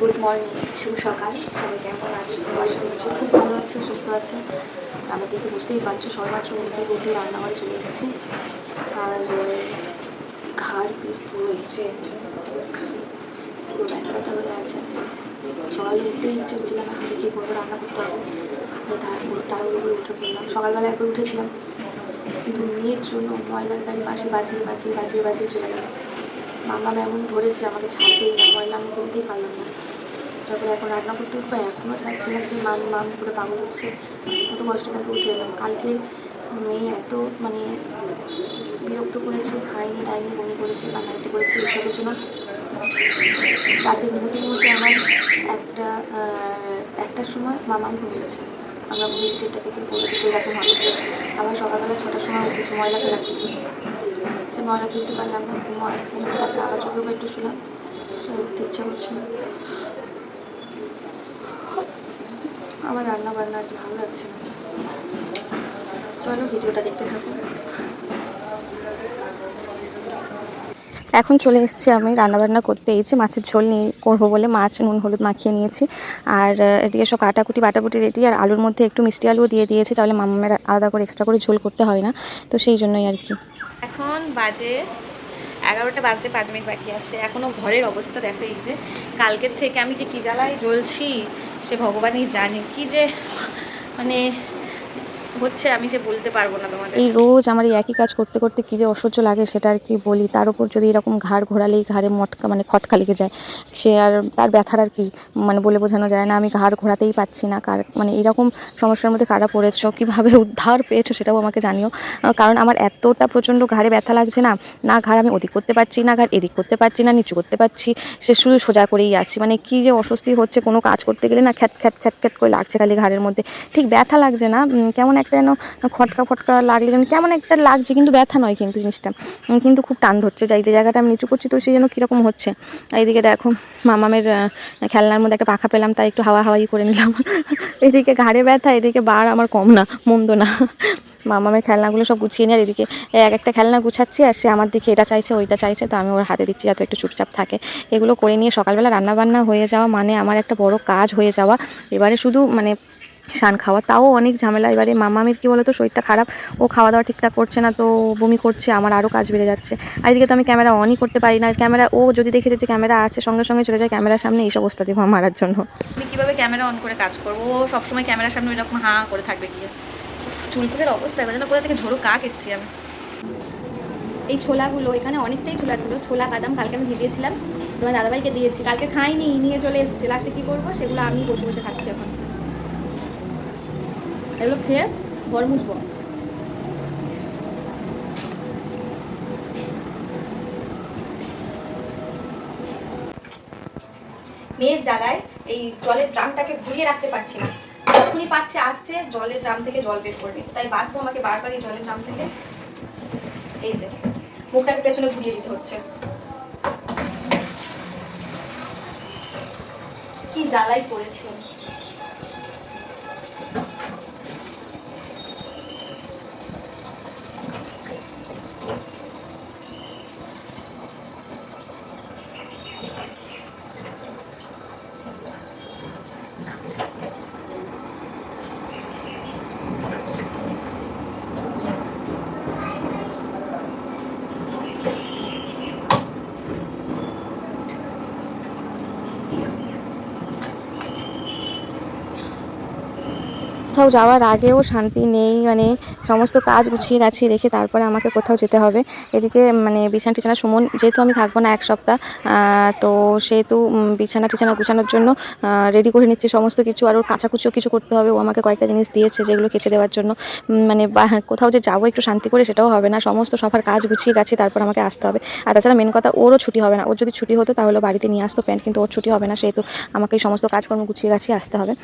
Good morning, শুভ সকাল। সবাই কেমন আছো? আশা করছি খুব ভালো আছো, সুস্থ আছো। আমার দেখে বুঝতেই পারছ মাত্র ঘুম থেকে উঠে রান্নাঘরে চলে এসেছি। আর, ঘাড় পিঠ পুরো ইচ্ছে, পুরো ব্যথা ব্যথা হয়ে আছে। সকালে উঠতেই ইচ্ছে হচ্ছিল না, আমি কী করব, রান্না করতে হবে। তারপর তাড়াহুড়ো করে উঠে পড়লাম। সকালবেলা একবার উঠেছিলাম। কিন্তু মেয়ের জন্য ময়লার গাড়ি পাশে বাজিয়ে বাজিয়ে বাজিয়ে বাজিয়ে চলে গেল। মামা এমন ধরেছে, আমাকে ছাড়তেই না ময়লা আমি তুলতেই পারলাম না। তারপরে এখন রান্না করতে উঠবো এখনও ছাড়ছে না সে মাম মাম করে পাগল হচ্ছে কত কষ্ট তারপর উঠে এলাম। কালকে মেয়ে এত মানে বিরক্ত করেছে খাইনি দায়নি, বমি করেছে, কান্নাকাটি করেছে এইসবের জন্য রাতে ঘুমোতে ঘুমোতে আমার একটা একটার সময় মামাম ঘুমিয়েছে আমরা ঘুমিয়েছি দেড়টা থেকে থেকে এরকম আবার সকালবেলা ছটার সময় উঠেছি, ময়লা ফেলা ছিল। সে ময়লা ফেলতে পারলাম না, ঘুমো আসছে না, তারপরে আবার বা একটু শুলাম। সে উঠতে ইচ্ছা করছে আমার রান্না বান্না আজ ভালো লাগছে না। চলো ভিডিওটা দেখতে থাকো। এখন চলে এসেছি আমি রান্নাবান্না করতে। এই যে মাছের ঝোল নিয়ে করব বলে মাছ, নুন, হলুদ মাখিয়ে নিয়েছি। আর এদিকে সব কাটাকুটি, বাটাকুটি রেডি। আর আলুর মধ্যে একটু মিষ্টি আলুও দিয়ে দিয়েছি, তাহলে মামামের আলাদা করে এক্সট্রা করে ঝোল করতে হয় না। তো সেই জন্যই আর কি। এখন বাজে এগারোটা বাজতে পাঁচ মিনিট বাকি আছে। এখনও ঘরের অবস্থা দেখো এই যে। কালকের থেকে আমি যে কী জ্বালায় জ্বলছি, সে ভগবানই জানে। কি যে মানে হচ্ছে, আমি যে বলতে পারব না তোমাদের। এই রোজ আমার এই একই কাজ করতে করতে কী যে অসহ্য লাগে সেটা আর কি বলি। তার উপর যদি এরকম ঘাড় ঘোরালেই ঘাড়ে মটকা মানে খটকা লেগে যায়, সে আর তার ব্যথার আর কি মানে বলে বোঝানো যায় না। আমি ঘাড় ঘোরাতেই পাচ্ছি না। কার মানে এরকম সমস্যার মধ্যে কারা পড়েছো, কীভাবে উদ্ধার পেয়েছ সেটাও আমাকে জানিও। কারণ আমার এতটা প্রচণ্ড ঘাড়ে ব্যথা লাগছে না না ঘাড় আমি ওদিক করতে পারছি, না ঘাড় এদিক করতে পারছি, না নিচু করতে পারছি, সে শুধু সোজা করেই আছি। মানে কী যে অস্বস্তি হচ্ছে কোনো কাজ করতে গেলে না খ্যাট খ্যাট খ্যাট খ্যাট করে লাগছে খালি ঘাড়ের মধ্যে। ঠিক ব্যথা লাগছে না কেমন একটা যেন খটকা ফটকা লাগলে যেন কেমন একটা লাগছে, কিন্তু ব্যথা নয় কিন্তু জিনিসটা। কিন্তু খুব টান ধরছে, যাই যে জায়গাটা আমি নিচু করছি, তো সেই যেন কীরকম হচ্ছে। এইদিকে দেখো, মামামের খেলনার মধ্যে একটা পাখা পেলাম, তাই একটু হাওয়া হাওয়াই করে নিলাম। এদিকে ঘাড়ে ব্যথা, এদিকে বার আমার কম না, মন্দ না। মামামের খেলনাগুলো সব গুছিয়ে নিয়ে আর এদিকে এক একটা খেলনা গুছাচ্ছি, আর সে আমার দিকে এটা চাইছে, ওইটা চাইছে, তো আমি ওর হাতে দিচ্ছি যাতে একটু চুপচাপ থাকে। এগুলো করে নিয়ে সকালবেলা রান্না বান্না হয়ে যাওয়া মানে আমার একটা বড় কাজ হয়ে যাওয়া। এবারে শুধু মানে শান খাওয়া তাও অনেক ঝামেলা। এবারে মামামির কী বলতো শরীরটা খারাপ ও খাওয়া দাওয়া ঠিকঠাক করছে না তো বমি করছে আমার আরও কাজ বেড়ে যাচ্ছে। আর এদিকে তো আমি ক্যামেরা অনই করতে পারি না ক্যামেরা ও যদি দেখে যে ক্যামেরা আছে সঙ্গে সঙ্গে চলে যায় ক্যামেরার সামনে এইসব অবস্থা দেবো মারার জন্য। আমি কীভাবে ক্যামেরা অন করে কাজ করব? ও সবসময় ক্যামেরার সামনে এরকম হাঁ করে থাকবে উফ, চুলকুলের অবস্থা এবার যেন কোথা থেকে ঝোড়ো কাক এসছি আমি। এই ছোলাগুলো এখানে অনেকটাই ছোলা ছিল ছোলা বাদাম কালকে আমি ভিজিয়েছিলাম। তোমার দাদাভাইকে দিয়েছি কালকে খাইনি নিয়ে চলে এসেছি। লাস্টে কী করব? সেগুলো আমি বসে বসে খাচ্ছি এখন। এগুলো খেয়ে ঘর মুছবো। মেয়ের জ্বালায় এই জলের ড্রামটাকে ঘুরিয়ে রাখতে পারছি না। যখনই পাচ্ছে আসছে, জলের ড্রাম থেকে জল বের করে নিচ্ছে। তাই বাধ্য আমাকে বারবার এই জলের ড্রাম থেকে এই যে মুখটাকে পেছনে ঘুরিয়ে দিতে হচ্ছে। কি জ্বালাই পড়েছে কোথাও যাওয়ার আগেও শান্তি নেই মানে সমস্ত কাজ গুছিয়ে গাছিয়ে রেখে তারপরে আমাকে কোথাও যেতে হবে। এদিকে মানে বিছানা টিছানা সুমন, যেহেতু আমি থাকব না এক সপ্তাহ তো সেহেতু বিছানা টিছানা গুছানোর জন্য রেডি করে নিচ্ছি সমস্ত কিছু। আর ওর কাচাকুচিও কিছু করতে হবে। ও আমাকে কয়েকটা জিনিস দিয়েছে যেগুলো কেচে দেওয়ার জন্য। মানে বা- কোথাও যে যাব একটু শান্তি করে সেটাও হবে না। সমস্ত সবার কাজ গুছিয়ে গাছিয়ে তারপর আমাকে আসতে হবে। আর তাছাড়া মেন কথা, ওরও ছুটি হবে না। ওর যদি ছুটি হতো তাহলে বাড়িতে নিয়ে আসতো প্যান্ট, কিন্তু ওর ছুটি হবে না। সেহেতু আমাকে এই সমস্ত কাজকর্ম গুছিয়ে গাছিয়ে আসতে হবে।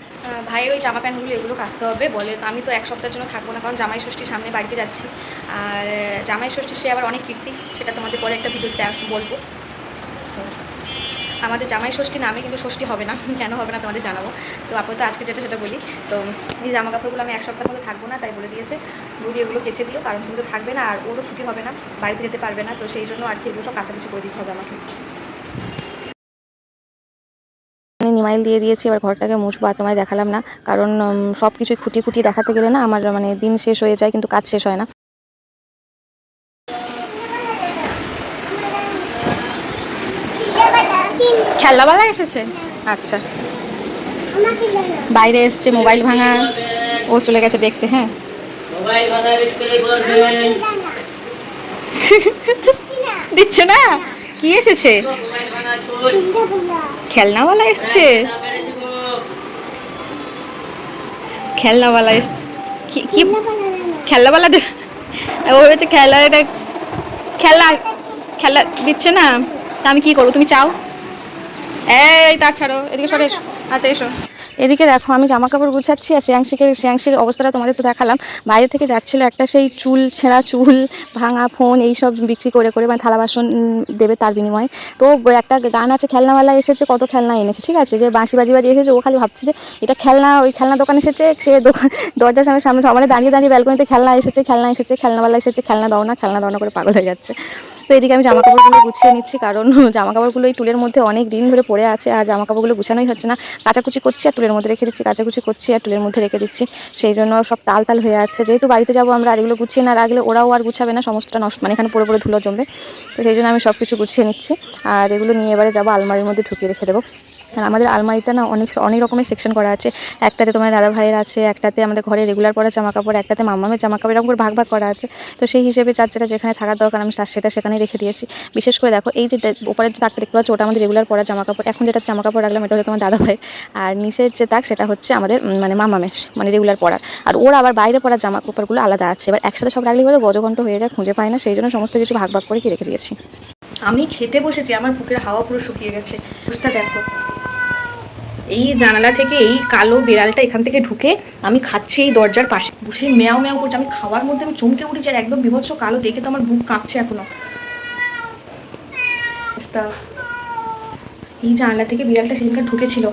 ভাইয়ের ওই জামা প্যান্টগুলো এগুলো কাচতে হবে, বলে আমি তো এক সপ্তাহের জন্য থাকব না, কারণ জামাই ষষ্ঠী সামনে বাড়িতে যাচ্ছি। আর জামাই ষষ্ঠী সে আবার অনেক কীর্তি, সেটা তোমাদের পরে একটা ভিডিওতে আস, বলব। তো, আমাদের জামাই ষষ্ঠী নামে কিন্তু ষষ্ঠী হবে না, কেন হবে না তোমাদের জানাব। তো আপাতত আজকে যেটা সেটা বলি। তো, এই জামা কাপড়গুলো আমি এক সপ্তাহ মধ্যে থাকব না, তাই বলে দিয়েছে। বৌদি এগুলো কেচে দিও, কারণ তুমি তো থাকবে না, আর ওরও ছুটি হবে না, বাড়িতে যেতে পারবে না, তো সেই জন্য আর কি এগুলো সব কাছাকাছি করে দিতে হবে আমাকে। মানে দিয়ে দিয়েছি এবার ঘরটাকে মুছবো আর তোমায় দেখালাম না। কারণ সব কিছুই খুঁটি খুঁটি দেখাতে গেলে না আমার মানে দিন শেষ হয়ে যায় কিন্তু কাজ শেষ হয় না। খেলনাবালা এসেছে? আচ্ছা। বাইরে এসছে মোবাইল ভাঙা। ও চলে গেছে দেখতে হ্যাঁ। দিচ্ছে না? কি এসেছে? খেলনাওয়ালা এসছে। খেলনাওয়ালা এসছে। কি খেলনাওয়ালা ও হচ্ছে খেলা এটা খেলা খেলা দিচ্ছে না। তা আমি কি করব? তুমি চাও? এই, তার ছাড়ো, এদিকে সরে। আচ্ছা এসো। এদিকে দেখো, আমি জামা কাপড় গুছাচ্ছি আর শ্রেয়াংশীকে শ্রেয়াংশীর অবস্থাটা তোমাদের তো দেখালাম। বাইরে থেকে যাচ্ছিল একটা সেই চুল, ছেঁড়া চুল, ভাঙা ফোন, এইসব বিক্রি করে করে মানে থালা বাসন দেবে তার বিনিময়ে। তো একটা গান আছে, খেলনাওয়ালা এসেছে, কত খেলনা এনেছে, ঠিক আছে? যে বাঁশি বাজি বাজি এসেছে, ও খালি ভাবছে যে এটা খেলনা, ওই খেলনা দোকান এসেছে, সে দোকান দরজার সামনে সামনে সবাই দাঁড়িয়ে দাঁড়িয়ে ব্যালকনিতে খেলনা এসেছে খেলনা এসেছে, খেলনাওয়ালা এসেছে, খেলনা দাও না, খেলনা দাও না করে পাগল হয়ে যাচ্ছে। তো এদিকে আমি জামা কাপড়গুলো গুছিয়ে নিচ্ছি, কারণ জামা কাপড়গুলো এই টুলের মধ্যে অনেক দিন ধরে পড়ে আছে আর জামা কাপড়গুলো গুছানোই হচ্ছে না। কাচাকুচি করছি আর টুলের মধ্যে রেখে দিচ্ছি, কাচাকুচি করছি আর টুলের মধ্যে রেখে দিচ্ছি। সেই জন্য সব তাল তাল হয়ে আছে। যেহেতু বাড়িতে যাব আমরা, আর এগুলো গুছিয়ে না রাখলে ওরাও আর গুছাবে না, সমস্তটা নষ্ট মানে এখানে পড়ে পড়ে ধুলো জমবে। তো সেই জন্য আমি সব কিছু গুছিয়ে নিচ্ছি। আর এগুলো নিয়ে এবারে যাব, আলমারির মধ্যে ঢুকিয়ে রেখে দেবো। আর আমাদের আলমারিটা না অনেক অনেক রকমের সেকশন করা আছে। একটাতে তোমার দাদা ভাইয়ের আছে একটাতে আমাদের ঘরে রেগুলার পরা জামা কাপড় একটাতে মামামের জামা কাপড় এরকম করে ভাগ ভাগ করা আছে। তো সেই হিসেবে যার যেটা যেখানে থাকার দরকার আমি তার সেটা সেখানেই রেখে দিয়েছি। বিশেষ করে দেখো এই যে উপরের যে তাকটা দেখতে পাচ্ছ ওটা আমাদের রেগুলার পরা জামা কাপড় এখন যেটা জামা কাপড় রাখলাম এটা হচ্ছে তোমার দাদা ভাই আর নিচের যে তাক সেটা হচ্ছে আমাদের মানে মামামের মানে রেগুলার পরার। আর ওর আবার বাইরে পরা জামা কাপড়গুলো আলাদা আছে। এবার একসাথে সব রাখলে হলে গজকণ্ঠ হয়ে যায় খুঁজে পায় না সেই জন্য সমস্ত কিছু ভাগ ভাগ করে কি রেখে দিয়েছি। আমি খেতে বসেছি আমার বুকের হাওয়া পুরো শুকিয়ে গেছে। বুঝতে দেখো। এই জানালা থেকে এই কালো বিড়ালটা এখান থেকে ঢুকে আমি খাচ্ছি এই দরজার পাশে। বসে ম্যাও ম্যাও করছে। আমি খাওয়ার মধ্যে আমি চমকে উঠেছি আর একদম বিভৎস কালো। দেখে তো আমার বুক কাঁপছে এখনও। এই জানলা থেকে বিড়ালটা সেদিনকে ঢুকেছিল।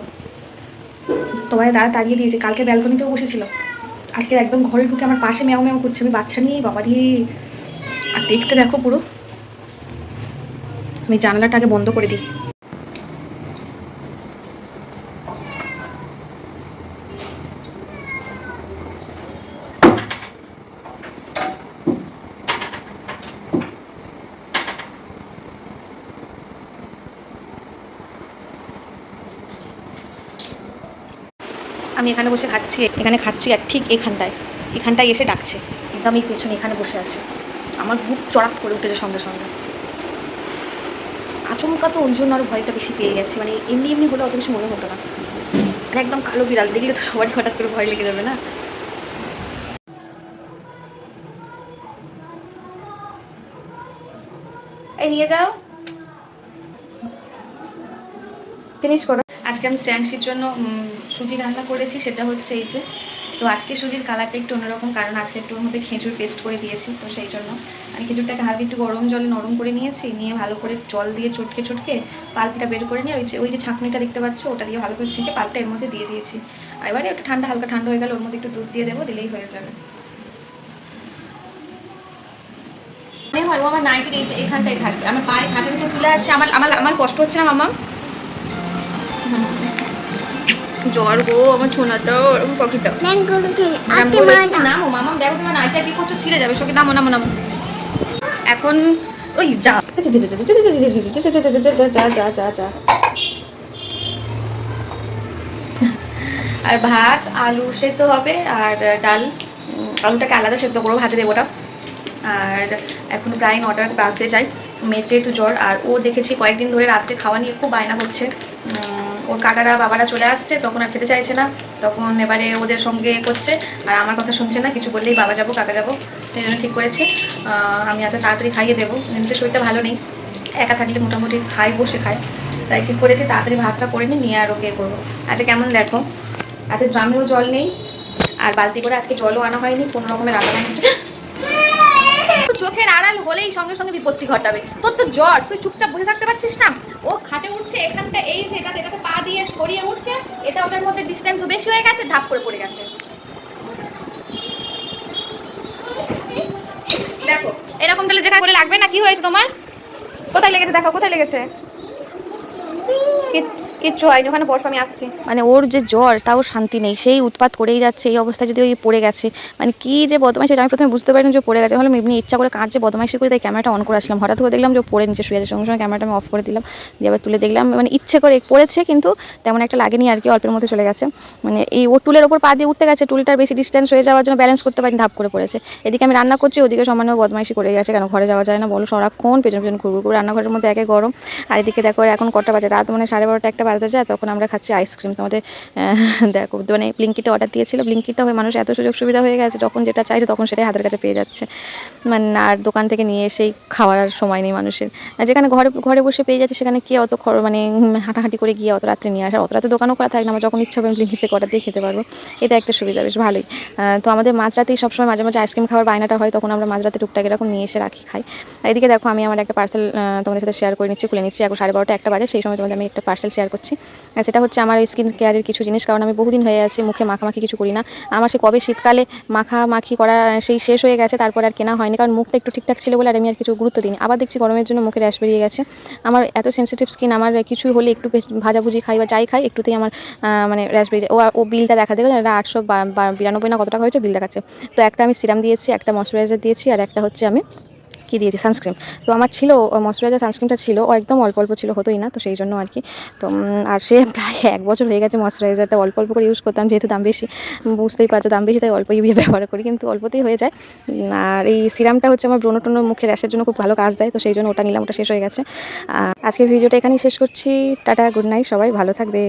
তোমার দাদা তাড়িয়ে দিয়েছে। কালকে ব্যালকনিতেও বসেছিল। আজকে একদম ঘরে ঢুকে আমার পাশে ম্যাও ম্যাও করছে। আমি বাচ্চা নিয়ে বাবারি আর দেখতে দেখো পুরো। আমি জানালাটা আগে বন্ধ করে দিই। আমি এখানে বসে খাচ্ছি, এখানে খাচ্ছি আর ঠিক এখানটায়। এখানটায় এসে ডাকছে। কিন্তু আমি পেছনে এখানে বসে আছি। আমার বুক চড়াক করে উঠেছে সঙ্গে সঙ্গে। আচমকা তো ওই জন্য আরও ভয়টা বেশি পেয়ে গেছি। মানে এমনি এমনি হলে অত কিছু মনে হতো না। আর একদম কালো বিড়াল, দেখলে তো সবারই হঠাৎ করে ভয় লেগে যাবে না? এই নিয়ে যাও। ফিনিশ করো। আজকে আমি শ্রেয়াংশীর জন্য সুজি রান্না করেছি, সেটা হচ্ছে এই যে, তো আজকে সুজির কালারটা একটু অন্যরকম, কারণ আজকে একটু ওর মধ্যে খেজুর পেস্ট করে দিয়েছি, তো সেই জন্য। আমি খেজুরটাকে হালকা একটু গরম জলে নরম করে নিয়েছি, নিয়ে ভালো করে জল দিয়ে চটকে চটকে পাল্পটা বের করে নিয়ে, ওই যে ওই যে ছাঁকনিটা দেখতে পাচ্ছ, ওটা দিয়ে ভালো করে ছেঁকে পাল্পটা এর মধ্যে দিয়ে দিয়েছি। এবারে একটু ঠান্ডা, হালকা ঠান্ডা হয়ে গেলে ওর মধ্যে একটু দুধ দিয়ে দেবো, দিলেই হয়ে যাবে। মনে হয় ও আমার নাইটির এখানটায় থাকবে আমার পায়ে হাতের তুলে আছে, আমার আমার আমার কষ্ট হচ্ছে না, মামা? জ্বর গো আমার ছোনাটাও ওরকম পকেটটা নামো মামা দেখো তোমার নাইটা কি করছ ছিঁড়ে যাবে সঙ্গে নামো নামো নামো। এখন ওই যা। আর ভাত আলু সেদ্ধ হবে আর ডাল। আলুটাকে আলাদা সেদ্ধ করব ভাতে দেবোটা আর এখন প্রায় নটা বাজতে চাই মেচে যেহেতু জ্বর আর ও দেখেছি কয়েকদিন ধরে রাত্রে খাওয়া নিয়ে খুব বায়না করছে। ওর কাকারা, বাবারা চলে আসছে, তখন আর খেতে চাইছে না। তখন এবারে ওদের সঙ্গে করছে, আর আমার কথা শুনছে না, কিছু বললেই বাবা যাব, কাকা যাব। সেই জন্য ঠিক করেছি। আমি আজকে তাড়াতাড়ি খাইয়ে দেবো, এমনিতে শরীরটা ভালো নেই। একা থাকলে মোটামুটি খাই, বসে খায় তাই ঠিক করেছি, তাড়াতাড়ি ভাতটা করে নিয়ে আর ওকে করব। আজকে কেমন দেখো? আজকে ড্রামেও জল নেই। আর বালতি করে আজকে জলও আনা হয়নি, কোনো রকমের রান্না হচ্ছে চোখের আড়াল হলেই সঙ্গে সঙ্গে বিপত্তি ঘটাবে। তোর তো জ্বর, তুই চুপচাপ বসে থাকতে পারছিস না? ও খাটে উঠছে, এখানটা এই যে এটাতে এটাতে পা দিয়ে সরিয়ে উঠছে, এটা ওটার মধ্যে ডিস্টেন্স বেশি হয়ে গেছে ধাপ করে পড়ে গেছে। দেখো, এরকম তাহলে যেখানে করে লাগবে না? কি হয়েছে তোমার? কোথায় লেগেছে? দেখো, কোথায় লেগেছে? কিচ্ছু হয়নি, ওখানে বসো, আমি আসছি। মানে ওর যে জ্বর, তাও শান্তি নেই। সেই উৎপাত করেই যাচ্ছে, এই অবস্থায় যদি ওই পড়ে গেছে। মানে কি যে বদমাইশি আমি প্রথমে বুঝতে পারিনি যে পড়ে গেছে। ভাবলাম, এমনি ইচ্ছা করে কাঁদছে বদমাইশি করে, তাই ক্যামেরাটা অন করে আসলাম। হঠাৎ করে দেখলাম যে পড়ে নিচে শুয়ে আছে। সঙ্গে সঙ্গে ক্যামেরাটা আমি অফ করে দিলাম। দিয়ে আবার তুলে দেখলাম মানে ইচ্ছে করে পড়েছে, কিন্তু তেমন একটা লাগেনি আর কি, অল্পের মধ্যে চলে গেছে। মানে এই ও টুলের ওপর পা দিয়ে উঠতে গেছে, টুলটার বেশি ডিস্টেন্স হয়ে যাওয়ার জন্য ব্যালেন্স করতে পারিনি, ধাপ করে পড়েছে। এদিকে আমি রান্না করছি, ওদিকে সামান্য বদমাইশি করে গেছে। কেন, ঘরে যাওয়া যায় না, বলো। সারাক্ষণ পেছন পেছন ঘুরঘুর করে রান্নাঘরের মধ্যে একে গরম। আর এদিকে দেখো এখন কটা বাজে? রাত মানে সাড়ে বারোটা একটা বাজতে যায়, তখন আমরা খাচ্ছি আইসক্রিম তোমাদের দেখো মানে ব্লিঙ্কিটা অর্ডার দিয়েছিল। ব্লিঙ্কিটা হয়ে মানুষ এত সুযোগ সুবিধা হয়ে গেছে, যখন যেটা চাইছে তখন সেটাই হাতের কাছে পেয়ে যাচ্ছে। মানে আর দোকান থেকে নিয়ে এসেই খাওয়ার সময় নেই মানুষের। যেখানে ঘরে ঘরে বসে পেয়ে যাচ্ছে, সেখানে কি অত খর- মানে হাঁটাহাঁটি করে গিয়ে অত রাত্রে নিয়ে আসা অত রাতে দোকানও করা থাকে না আমরা যখন ইচ্ছা হবে ব্লিঙ্কিট থেকে অর্ডার দিয়ে খেতে পারব। এটা একটা সুবিধা, বেশ ভালোই। তো আমাদের মাঝরাতেই সবসময় মাঝে মাঝে আইসক্রিম খাওয়ার বায়নাটা হয়, তখন আমরা মাঝরাতে টুকটাক এরকম নিয়ে এসে রাখি, খাই। এদিকে দেখো, আমি আমার একটা পার্সেল তোমাদের সাথে শেয়ার করে নিচ্ছি, খুলে নিচ্ছি। এখন সাড়ে বারোটা একটা বাজে, সেই সময় তোমাদের আমি একটা পার্সেল শেয়ার করছি। আর সেটা হচ্ছে আমার স্কিন কেয়ারের কিছু জিনিস, কারণ আমি বহুদিন হয়ে আছে, মুখে মাখামাখি কিছু করি না। আমার সে কবে শীতকালে মাখামাখি করা সেই শেষ হয়ে গেছে, তারপর আর কেনা হয়নি, কারণ মুখটা একটু ঠিকঠাক ছিল বলে আর আমি আর কিছু গুরুত্ব দিইনি। আবার দেখছি গরমের জন্য মুখে র্যাশ বেরিয়ে গেছে। আমার এত সেন্সিটিভ স্কিন আমার কিছু হলে একটু ভাজাভুজি খাই বা যাই খাই, একটুতেই আমার মানে র্যাশ বেরিয়ে যায়। ও ও বিলটা দেখা দেখো এটা আটশো বিরানব্বই না কত টাকা হয়েছে বিল দেখাচ্ছে। তো একটা আমি সিরাম দিয়েছি, একটা ময়শ্চারাইজার দিয়েছি, আর একটা হচ্ছে আমি কি দিয়েছি সানস্ক্রিন তো আমার ছিল ময়শ্চারাইজার সানস্ক্রিনটা ছিল একদম অল্প অল্প ছিল, হতোই না, তো সেই জন্য আর কি। তো আর সে প্রায় এক বছর হয়ে গেছে ময়শ্চারাইজারটা অল্প অল্প করে ইউজ করতাম, যেহেতু দাম বেশি। বুঝতেই পারছ, দাম বেশি, তাই অল্পই ব্যবহার করি, কিন্তু অল্পতেই হয়ে যায়। আর এই সিরামটা হচ্ছে আমার ব্রণ টন্য মুখে র্যাশের জন্য খুব ভালো কাজ দেয়, তো সেই জন্য ওটা নিলাম, ওটা শেষ হয়ে গেছে। আজকের ভিডিওটা এখানেই শেষ করছি, টাটা গুড নাইট সবাই ভালো থাকবে।